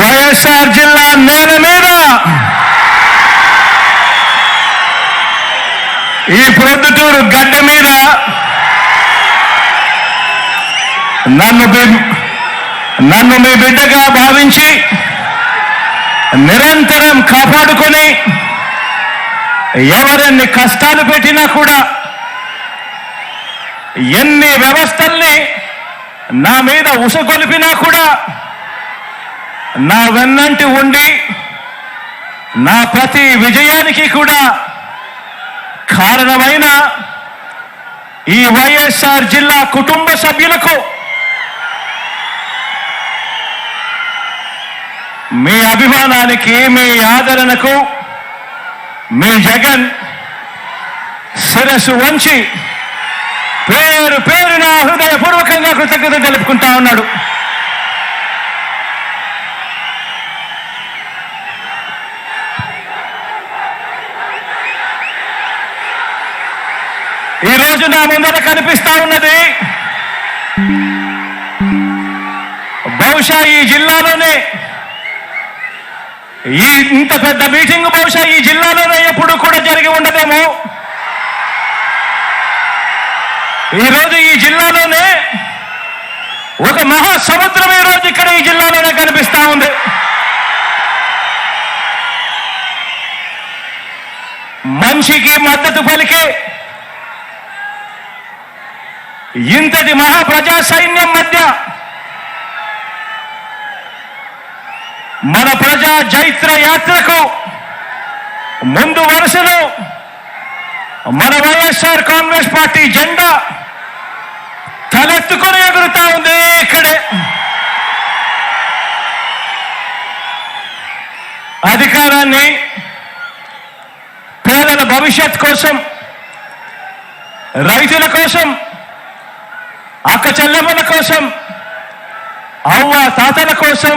వైఎస్ఆర్ జిల్లా నేల మీద. ఈ ప్రొద్దుటూరు గడ్డ మీద నన్ను నన్ను మీ బిడ్డగా భావించి నిరంతరం కాపాడుకొని ఎవరెన్ని కష్టాలు పెట్టినా కూడా ఎన్ని వ్యవస్థల్ని నా మీద ఉసగొలిపినా కూడా నా వెన్నంటి ఉండి నా ప్రతి విజయానికి కూడా కారణమైన ఈ వైఎస్ఆర్ జిల్లా కుటుంబ సభ్యులకు మీ అభిమానానికి మీ ఆదరణకు మీ జగన్ శిరస్సు వంచి పేరు పేరున హృదయపూర్వకంగా కృతజ్ఞత తెలుపుకుంటా ఉన్నాడు. ఈ రోజు నా ముందర కనిపిస్తా ఉన్నది బహుశా ఈ జిల్లాలోనే ఈ ఇంత పెద్ద మీటింగ్ బహుశా ఈ జిల్లాలోనే ఎప్పుడు కూడా జరిగి ఉండదేమో. ఈరోజు ఈ జిల్లాలోనే ఒక మహా ఈరోజు ఇక్కడ ఈ జిల్లాలోనే కనిపిస్తా ఉంది. మనిషికి మద్దతు పలికే ఇంతటి మహాప్రజా సైన్యం మధ్య మన ప్రజా జైత్ర యాత్రకు ముందు వరుసలో మన వైఎస్ఆర్ కాంగ్రెస్ పార్టీ జెండా తలెత్తుకొని ఎగురుతా ఉంది ఇక్కడే. అధికారాన్ని పేదల భవిష్యత్ కోసం రైతుల కోసం అక్క చెల్లెమ్మల కోసం అవ్వ తాతల కోసం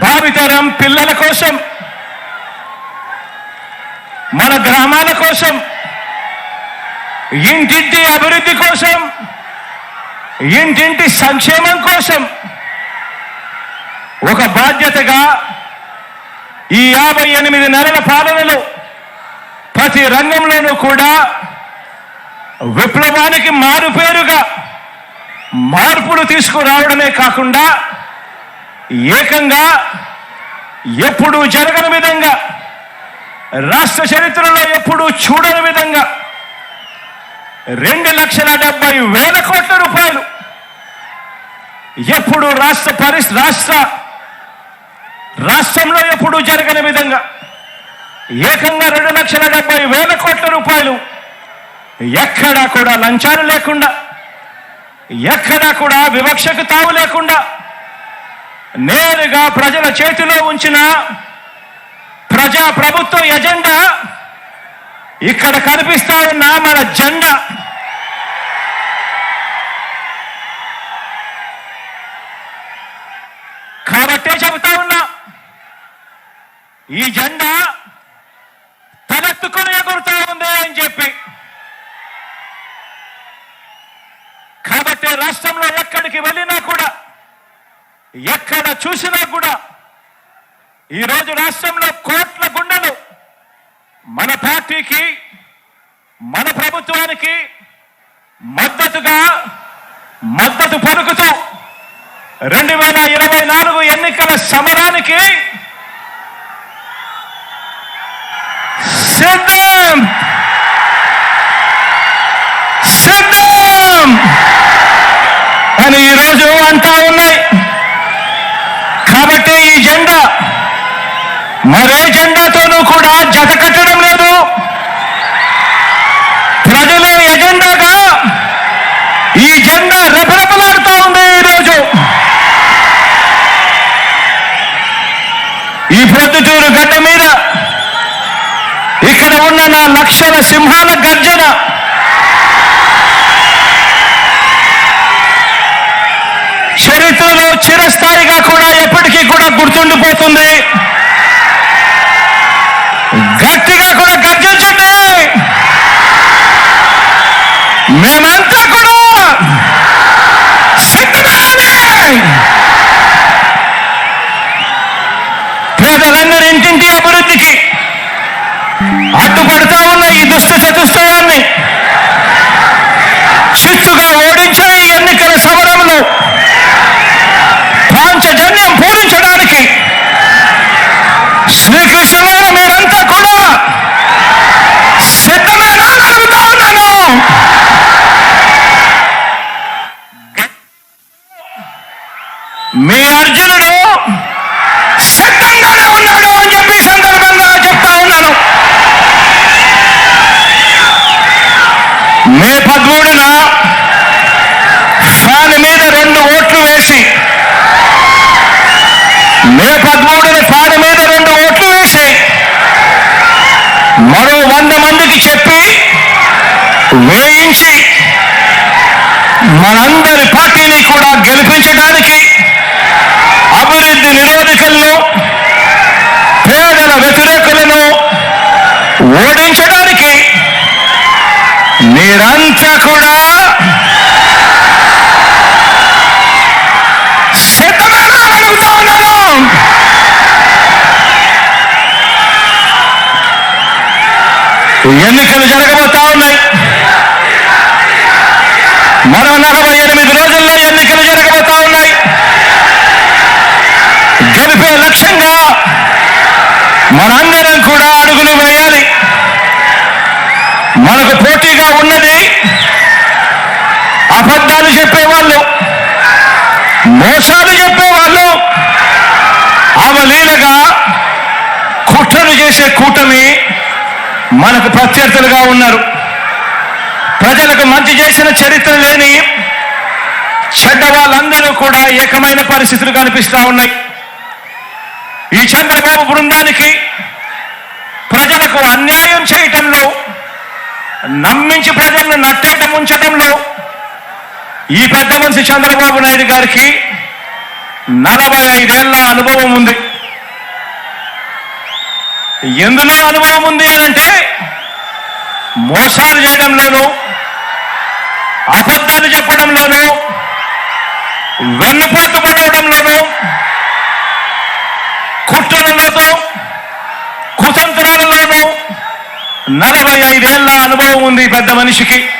భావితరం పిల్లల కోసం మన గ్రామాల కోసం ఇంటింటి అభివృద్ధి కోసం ఇంటింటి సంక్షేమం కోసం ఒక బాధ్యతగా ఈ యాభై ఎనిమిది నెలల పాలనలో ప్రతి రంగంలోనూ కూడా విప్లవానికి మారుపేరుగా మార్పులు తీసుకురావడమే కాకుండా ఏకంగా ఎప్పుడూ జరగని విధంగా రాష్ట్ర చరిత్రలో ఎప్పుడూ చూడని విధంగా రెండు లక్షల డెబ్బై వేల కోట్ల రూపాయలు ఎప్పుడు రాష్ట్ర పరిస్ రాష్ట్ర రాష్ట్రంలో ఎప్పుడూ జరగని విధంగా ఏకంగా రెండు లక్షల డెబ్బై వేల కోట్ల రూపాయలు ఎక్కడా కూడా లంచాలు లేకుండా ఎక్కడా కూడా వివక్షకు తావు లేకుండా నేరుగా ప్రజల చేతిలో ఉంచిన ప్రజా ప్రభుత్వ ఎజెండా ఇక్కడ కనిపిస్తా ఉన్న మన జెండా. కాబట్టే చెబుతా ఉన్నా ఈ జెండా తలెత్తుకుని ఎగురుతా ఉంది అని చెప్పి కాబట్టి రాష్ట్రంలో ఎక్కడికి వెళ్ళినా కూడా ఎక్కడ చూసినా కూడా ఈరోజు రాష్ట్రంలో కోట్ల గుండెలు మన పార్టీకి మన ప్రభుత్వానికి మద్దతుగా మద్దతు పలుకుతూ రెండు వేల ఇరవై నాలుగు ఎన్నికల సమరానికి సిద్ధం కానీ ఈరోజు అంతా ఉన్నాయి. కాబట్టి ఈ జెండా మరే జెండాతోనూ కూడా జత కట్టడం లేదు. ప్రజల ఎజెండాగా ఈ జెండా రెపరెపలాడుతూ ఉంది ఈరోజు ఈ పొద్దుటూరు గడ్డ మీద ఇక్కడ ఉన్న నా లక్షల సింహాల గర్జన గుర్తుండిపోతుంది గట్టిగా కూడా గర్జించండి. మేమంతా కూడా ప్రజలందరి ఇంటింటి అభివృద్ధికి అడ్డుపడతా ఉన్న ఈ దుష్ట చతుష్ట మే పదమూడున ఫ్యాన్ మీద రెండు ఓట్లు వేసి మే పదమూడున ఫ్యాన్ మీద రెండు ఓట్లు వేసి మరో వంద మందికి చెప్పి వేయించి మనందరి అయినా కూడా సిద్ధమేనా అని అడుగుతా ఉన్నాను ఎన్నికలు జరగబోతా ఉన్నాయి. మరో నలభై అబద్ధాలు చెప్పేవాళ్ళు. మోసాలు చెప్పేవాళ్ళు. అవలీలగా కుట్రలు చేసే కూటమి మనకు ప్రత్యర్థులుగా ఉన్నారు. ప్రజలకు మంచి చేసిన చరిత్ర లేని చెడ్డ వాళ్ళందరూ కూడా ఏకమైన పరిస్థితులు కనిపిస్తా ఉన్నాయి. ఈ చంద్రబాబు బృందానికి ప్రజలకు అన్యాయం చేయటంలో నమ్మించి ప్రజలను నట్టేట ఉంచటంలో ఈ పెద్ద మనిషి చంద్రబాబు నాయుడు గారికి నలభై ఐదేళ్ళ అనుభవం ఉంది. ఎందులో అనుభవం ఉంది అనంటే అంటే మోసాలు చేయడంలోనూ అబద్ధాలు చెప్పడంలోనూ వెన్నుపోటు పడవడంలోనూ కుట్రలలోనూ కుతంత్రాలలోనూ నలభై ఐదేళ్ళ అనుభవం ఉంది ఈ పెద్ద మనిషికి.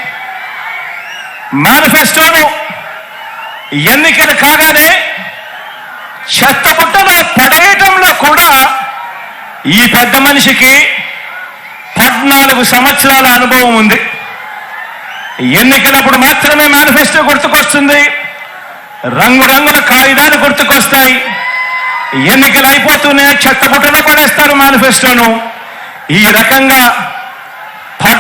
మేనిఫెస్టోను ఎన్నికలు కాగానే చెత్తబుట్టలో పడేయటంలో కూడా ఈ పెద్ద మనిషికి పద్నాలుగు సంవత్సరాల అనుభవం ఉంది. ఎన్నికలప్పుడు మాత్రమే మేనిఫెస్టో గుర్తుకొస్తుంది. రంగురంగుల కాగితాలు గుర్తుకొస్తాయి. ఎన్నికలు అయిపోతూనే చెత్తబుట్టలో పడేస్తారు మేనిఫెస్టోను. ఈ రకంగా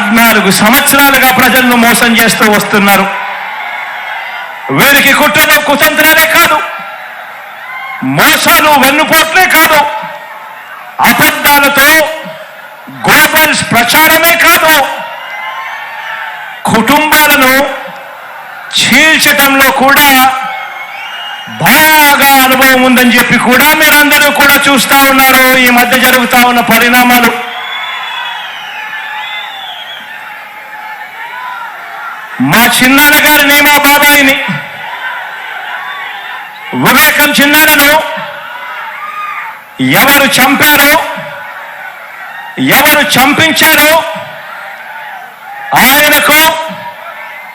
పద్నాలుగు సంవత్సరాలుగా ప్రజలను మోసం చేస్తూ వస్తున్నారు. వీరికి కుట్రలు కుతంత్రాలే కాదు. మోసాలు వెన్నుపోట్లే కాదు. అబద్ధాలతో గోబల్స్ ప్రచారమే కాదు. కుటుంబాలను చీల్చటంలో కూడా బాగా అనుభవం ఉందని చెప్పి కూడా మీరందరూ కూడా చూస్తా ఉన్నారు. ఈ మధ్య జరుగుతా ఉన్న పరిణామాలు. మా చిన్నాన్న గారిని మా బాబాయిని వివేకం చిన్నాన్నను ఎవరు చంపారో ఎవరు చంపించారో ఆయనకు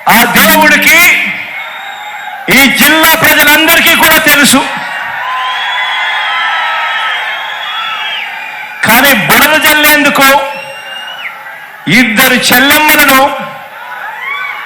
ఆ దేవుడికి ఈ జిల్లా ప్రజలందరికీ కూడా తెలుసు. కానీ బురద జల్లేందుకు ఇద్దరు చెల్లెమ్మలను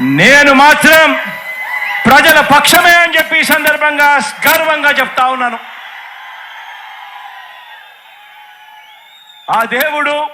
నేను మాత్రం ప్రజల పక్షమే అని చెప్పి ఈ సందర్భంగా గర్వంగా చెప్తా ఉన్నాను. ఆ దేవుడు